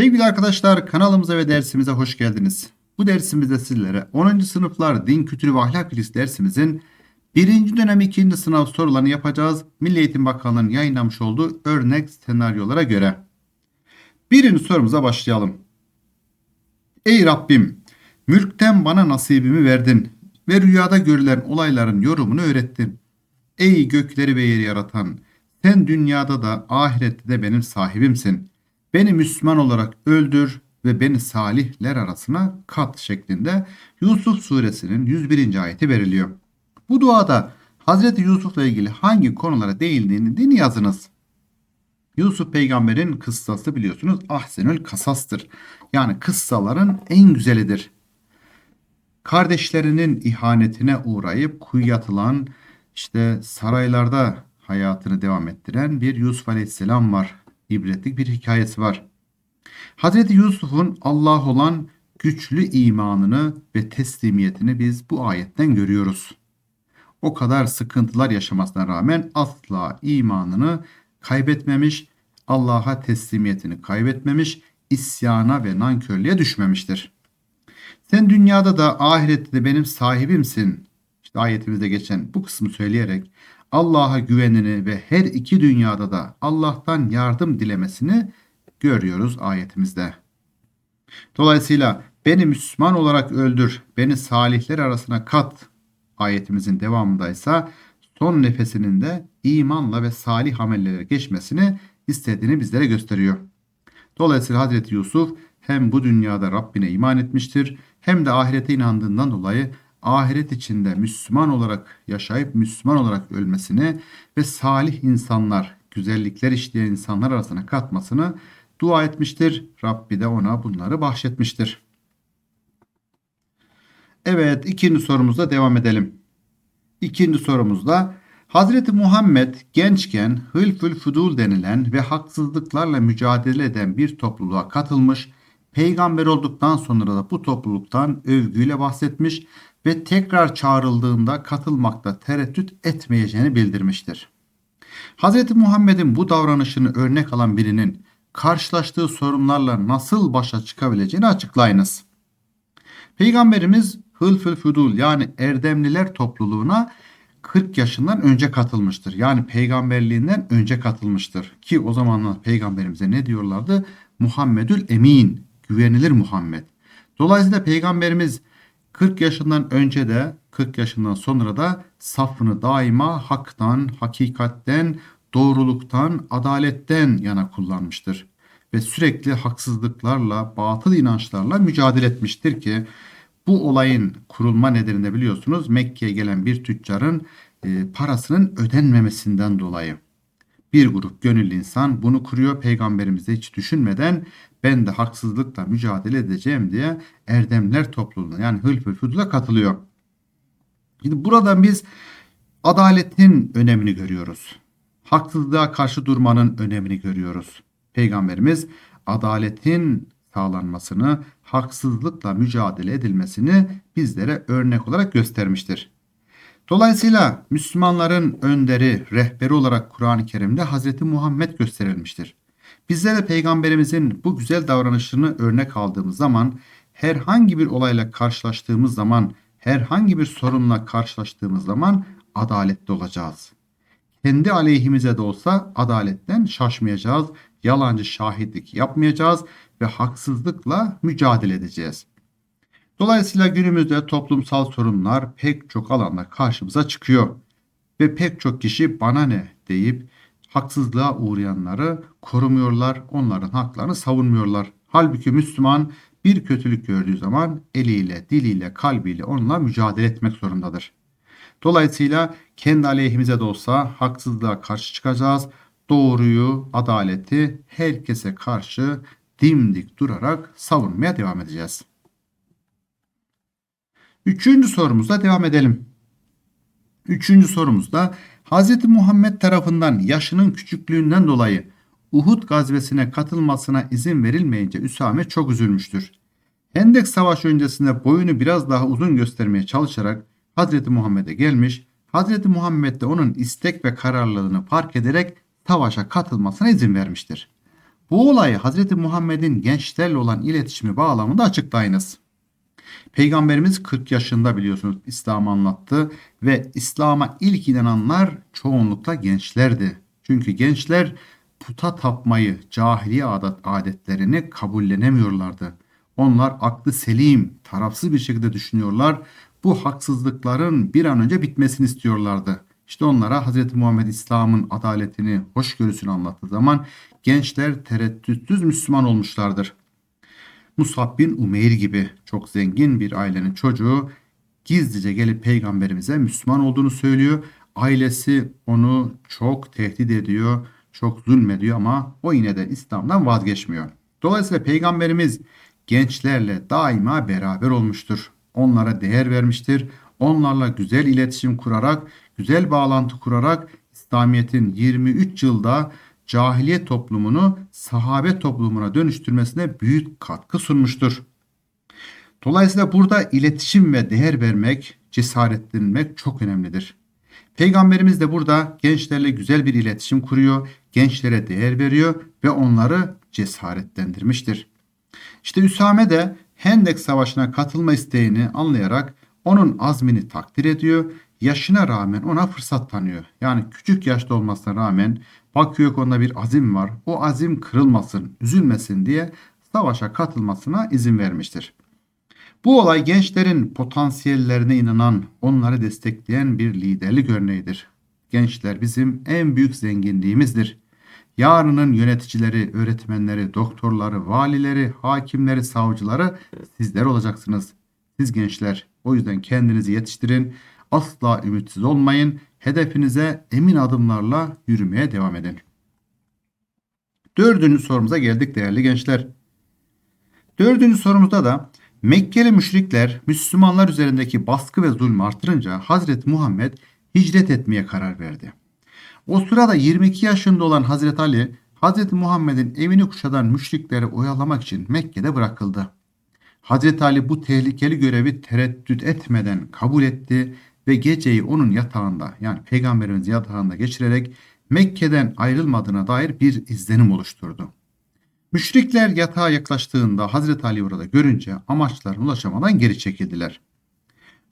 Sevgili arkadaşlar kanalımıza ve dersimize hoş geldiniz. Bu dersimizde sizlere 10. sınıflar din kültürü ve ahlak bilgisi dersimizin 1. dönem 2. sınav sorularını yapacağız. Milli Eğitim Bakanlığı'nın yayınlamış olduğu örnek senaryolara göre. Birinci sorumuza başlayalım. Ey Rabbim, mülkten bana nasibimi verdin ve rüyada görülen olayların yorumunu öğrettin. Ey gökleri ve yeri yaratan, sen dünyada da ahirette de benim sahibimsin. Beni Müslüman olarak öldür ve beni salihler arasına kat şeklinde Yusuf suresinin 101. ayeti veriliyor. Bu duada Hazreti Yusuf'la ilgili hangi konulara değindiğini din yazınız. Yusuf peygamberin kıssası biliyorsunuz ahsenül kasastır. Yani kıssaların en güzelidir. Kardeşlerinin ihanetine uğrayıp kuyuya atılan işte saraylarda hayatını devam ettiren bir Yusuf Aleyhisselam var. İbretlik bir hikayesi var. Hazreti Yusuf'un Allah olan güçlü imanını ve teslimiyetini biz bu ayetten görüyoruz. O kadar sıkıntılar yaşamasına rağmen asla imanını kaybetmemiş, Allah'a teslimiyetini kaybetmemiş, isyana ve nankörlüğe düşmemiştir. Sen dünyada da ahirette de benim sahibimsin. İşte ayetimizde geçen bu kısmı söyleyerek Allah'a güvenini ve her iki dünyada da Allah'tan yardım dilemesini görüyoruz ayetimizde. Dolayısıyla beni Müslüman olarak öldür, beni salihler arasına kat ayetimizin devamındaysa son nefesinin de imanla ve salih amellere geçmesini istediğini bizlere gösteriyor. Dolayısıyla Hazreti Yusuf hem bu dünyada Rabbine iman etmiştir hem de ahirete inandığından dolayı ahiret içinde Müslüman olarak yaşayıp Müslüman olarak ölmesini ve salih insanlar, güzellikler işleyen insanlar arasına katmasını dua etmiştir. Rabbi de ona bunları bahşetmiştir. Evet ikinci sorumuzda devam edelim. İkinci sorumuzda Hazreti Muhammed gençken Hılfül Fudul denilen ve haksızlıklarla mücadele eden bir topluluğa katılmış, peygamber olduktan sonra da bu topluluktan övgüyle bahsetmiş ve tekrar çağrıldığında katılmakta tereddüt etmeyeceğini bildirmiştir. Hz. Muhammed'in bu davranışını örnek alan birinin karşılaştığı sorunlarla nasıl başa çıkabileceğini açıklayınız. Peygamberimiz Hılfül Fudul yani Erdemliler topluluğuna 40 yaşından önce katılmıştır. Yani peygamberliğinden önce katılmıştır. Ki o zamanlar peygamberimize ne diyorlardı? Muhammedül Emin, güvenilir Muhammed. Dolayısıyla peygamberimiz 40 yaşından önce de 40 yaşından sonra da safını daima haktan, hakikatten, doğruluktan, adaletten yana kullanmıştır. Ve sürekli haksızlıklarla, batıl inançlarla mücadele etmiştir ki bu olayın kurulma nedeni de biliyorsunuz Mekke'ye gelen bir tüccarın e, parasının ödenmemesinden dolayı. Bir grup gönüllü insan bunu kuruyor peygamberimize hiç düşünmeden ben de haksızlıkla mücadele edeceğim diye erdemler topluluğuna yani Hılfül Fudul'a katılıyor. Şimdi buradan biz adaletin önemini görüyoruz. Haksızlığa karşı durmanın önemini görüyoruz. Peygamberimiz adaletin sağlanmasını, haksızlıkla mücadele edilmesini bizlere örnek olarak göstermiştir. Dolayısıyla Müslümanların önderi, rehberi olarak Kur'an-ı Kerim'de Hz. Muhammed gösterilmiştir. Bizler de peygamberimizin bu güzel davranışını örnek aldığımız zaman herhangi bir olayla karşılaştığımız zaman, herhangi bir sorunla karşılaştığımız zaman adaletli olacağız. Kendi aleyhimize de olsa adaletten şaşmayacağız, yalancı şahitlik yapmayacağız ve haksızlıkla mücadele edeceğiz. Dolayısıyla günümüzde toplumsal sorunlar pek çok alanda karşımıza çıkıyor. Ve pek çok kişi bana ne deyip haksızlığa uğrayanları korumuyorlar, onların haklarını savunmuyorlar. Halbuki Müslüman bir kötülük gördüğü zaman eliyle, diliyle, kalbiyle onunla mücadele etmek zorundadır. Dolayısıyla kendi aleyhimize de olsa haksızlığa karşı çıkacağız. Doğruyu, adaleti herkese karşı dimdik durarak savunmaya devam edeceğiz. Üçüncü sorumuzla devam edelim. Üçüncü sorumuzda Hz. Muhammed tarafından yaşının küçüklüğünden dolayı Uhud gazvesine katılmasına izin verilmeyince Üsame çok üzülmüştür. Hendek Savaşı öncesinde boyunu biraz daha uzun göstermeye çalışarak Hz. Muhammed'e gelmiş, Hz. Muhammed de onun istek ve kararlılığını fark ederek savaşa katılmasına izin vermiştir. Bu olayı Hz. Muhammed'in gençlerle olan iletişimi bağlamında açıklayınız. Peygamberimiz 40 yaşında biliyorsunuz İslam'ı anlattı ve İslam'a ilk inananlar çoğunlukla gençlerdi. Çünkü gençler puta tapmayı, cahiliye adet, adetlerini kabullenemiyorlardı. Onlar aklı selim, tarafsız bir şekilde düşünüyorlar. Bu haksızlıkların bir an önce bitmesini istiyorlardı. İşte onlara Hz. Muhammed İslam'ın adaletini, hoşgörüsünü anlattığı zaman gençler tereddütsüz Müslüman olmuşlardır. Musab bin Umeyr gibi çok zengin bir ailenin çocuğu gizlice gelip peygamberimize Müslüman olduğunu söylüyor. Ailesi onu çok tehdit ediyor, çok zulmediyor ama o yine de İslam'dan vazgeçmiyor. Dolayısıyla peygamberimiz gençlerle daima beraber olmuştur. Onlara değer vermiştir. Onlarla güzel iletişim kurarak, güzel bağlantı kurarak İslamiyet'in 23 yılda cahiliye toplumunu sahabe toplumuna dönüştürmesine büyük katkı sunmuştur. Dolayısıyla burada iletişim ve değer vermek, cesaretlenmek çok önemlidir. Peygamberimiz de burada gençlerle güzel bir iletişim kuruyor, gençlere değer veriyor ve onları cesaretlendirmiştir. İşte Üsame de Hendek Savaşı'na katılma isteğini anlayarak onun azmini takdir ediyor. Yaşına rağmen ona fırsat tanıyor. Yani küçük yaşta olmasına rağmen bakıyor ki onda bir azim var. O azim kırılmasın, üzülmesin diye savaşa katılmasına izin vermiştir. Bu olay gençlerin potansiyellerine inanan, onları destekleyen bir liderlik örneğidir. Gençler bizim en büyük zenginliğimizdir. Yarının yöneticileri, öğretmenleri, doktorları, valileri, hakimleri, savcıları sizler olacaksınız. Siz gençler. O yüzden kendinizi yetiştirin. Asla ümitsiz olmayın. Hedefinize emin adımlarla yürümeye devam edin. Dördüncü sorumuza geldik değerli gençler. Dördüncü sorumuzda da Mekkeli müşrikler Müslümanlar üzerindeki baskı ve zulmü artırınca Hazreti Muhammed hicret etmeye karar verdi. O sırada 22 yaşında olan Hazreti Ali, Hazreti Muhammed'in evini kuşatan müşrikleri oyalamak için Mekke'de bırakıldı. Hazreti Ali bu tehlikeli görevi tereddüt etmeden kabul etti ve geceyi onun yatağında yani peygamberimiz yatağında geçirerek Mekke'den ayrılmadığına dair bir izlenim oluşturdu. Müşrikler yatağa yaklaştığında Hazreti Ali orada görünce amaçlarına ulaşamadan geri çekildiler.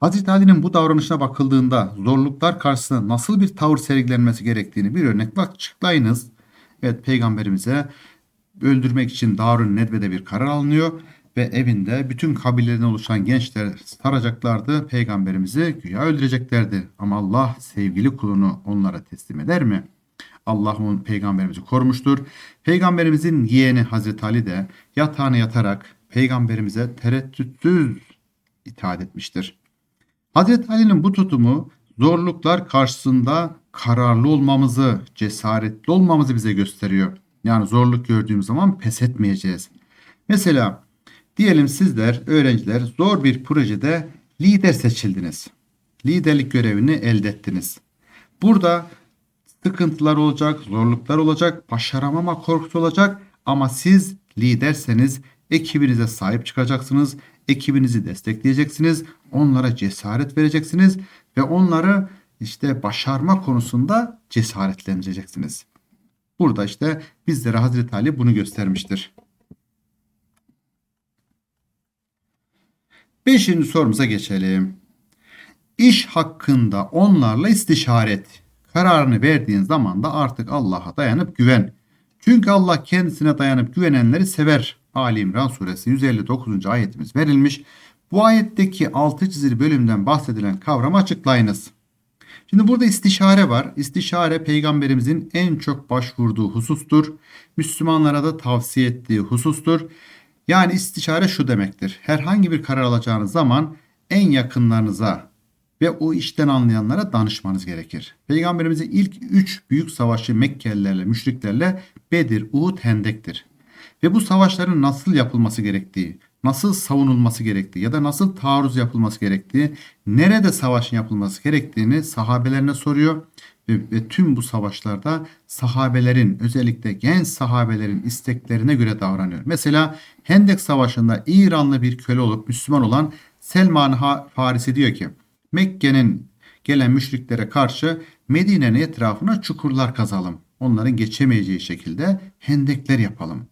Hazreti Ali'nin bu davranışına bakıldığında zorluklar karşısında nasıl bir tavır sergilenmesi gerektiğini bir örnekle açıklayınız. Evet peygamberimize öldürmek için Darun Nedve'de bir karar alınıyor ve evinde bütün kabileden oluşan gençler saracaklardı. Peygamberimizi güya öldüreceklerdi. Ama Allah sevgili kulunu onlara teslim eder mi? Allah onun peygamberimizi korumuştur. Peygamberimizin yeğeni Hazreti Ali de yatağına yatarak peygamberimize tereddütsüz itaat etmiştir. Hazreti Ali'nin bu tutumu zorluklar karşısında kararlı olmamızı, cesaretli olmamızı bize gösteriyor. Yani zorluk gördüğümüz zaman pes etmeyeceğiz. Mesela diyelim sizler öğrenciler zor bir projede lider seçildiniz. Liderlik görevini elde ettiniz. Burada sıkıntılar olacak, zorluklar olacak, başaramama korkusu olacak ama siz liderseniz ekibinize sahip çıkacaksınız, ekibinizi destekleyeceksiniz, onlara cesaret vereceksiniz ve onları işte başarma konusunda cesaretlendireceksiniz. Burada işte bizlere Hazreti Ali bunu göstermiştir. Beşinci sorumuza geçelim. İş hakkında onlarla istişare. Kararını verdiğin zaman da artık Allah'a dayanıp güven. Çünkü Allah kendisine dayanıp güvenenleri sever. Ali İmran suresi 159. ayetimiz verilmiş. Bu ayetteki altı çizili bölümden bahsedilen kavramı açıklayınız. Şimdi burada istişare var. İstişare peygamberimizin en çok başvurduğu husustur. Müslümanlara da tavsiye ettiği husustur. Yani istişare şu demektir. Herhangi bir karar alacağınız zaman en yakınlarınıza ve o işten anlayanlara danışmanız gerekir. Peygamberimizin ilk üç büyük savaşı Mekkelilerle, müşriklerle Bedir, Uhud, Hendek'tir. Ve bu savaşların nasıl yapılması gerektiği, nasıl savunulması gerektiği ya da nasıl taarruz yapılması gerektiği, nerede savaşın yapılması gerektiğini sahabelerine soruyor. Ve, ve tüm bu savaşlarda sahabelerin özellikle genç sahabelerin isteklerine göre davranıyor. Mesela Hendek Savaşı'nda İranlı bir köle olup Müslüman olan Selman Farisi diyor ki Mekke'nin gelen müşriklere karşı Medine'nin etrafına çukurlar kazalım. Onların geçemeyeceği şekilde hendekler yapalım.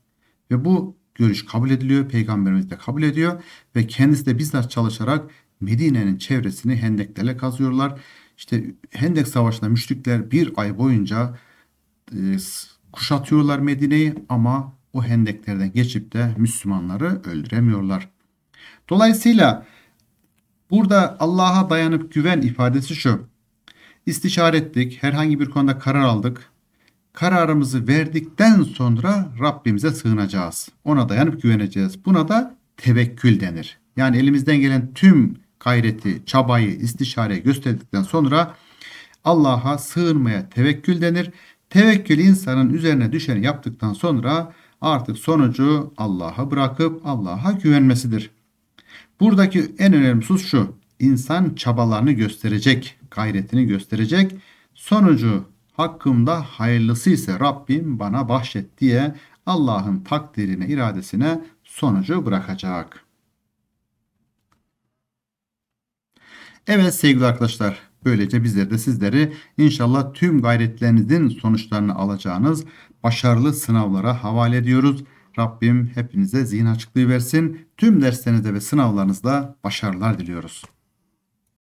Ve bu görüş kabul ediliyor. Peygamberimiz de kabul ediyor. Ve kendisi de bizzat çalışarak Medine'nin çevresini hendeklerle kazıyorlar. İşte Hendek Savaşı'nda müşrikler bir ay boyunca e, kuşatıyorlar Medine'yi ama o hendeklerden geçip de Müslümanları öldüremiyorlar. Dolayısıyla burada Allah'a dayanıp güven ifadesi şu. İstişare ettik, herhangi bir konuda karar aldık. Kararımızı verdikten sonra Rabbimize sığınacağız. Ona dayanıp güveneceğiz. Buna da tevekkül denir. Yani elimizden gelen tüm gayreti, çabayı, istişareyi gösterdikten sonra Allah'a sığınmaya tevekkül denir. Tevekkül insanın üzerine düşeni yaptıktan sonra artık sonucu Allah'a bırakıp Allah'a güvenmesidir. Buradaki en önemli husus şu. İnsan çabalarını gösterecek, gayretini gösterecek. Sonucu hakkımda hayırlısı ise Rabbim bana bahşet diye Allah'ın takdirine, iradesine sonucu bırakacak. Evet sevgili arkadaşlar, böylece bizler de sizleri inşallah tüm gayretlerinizin sonuçlarını alacağınız başarılı sınavlara havale ediyoruz. Rabbim hepinize zihin açıklığı versin. Tüm derslerinizde ve sınavlarınızda başarılar diliyoruz.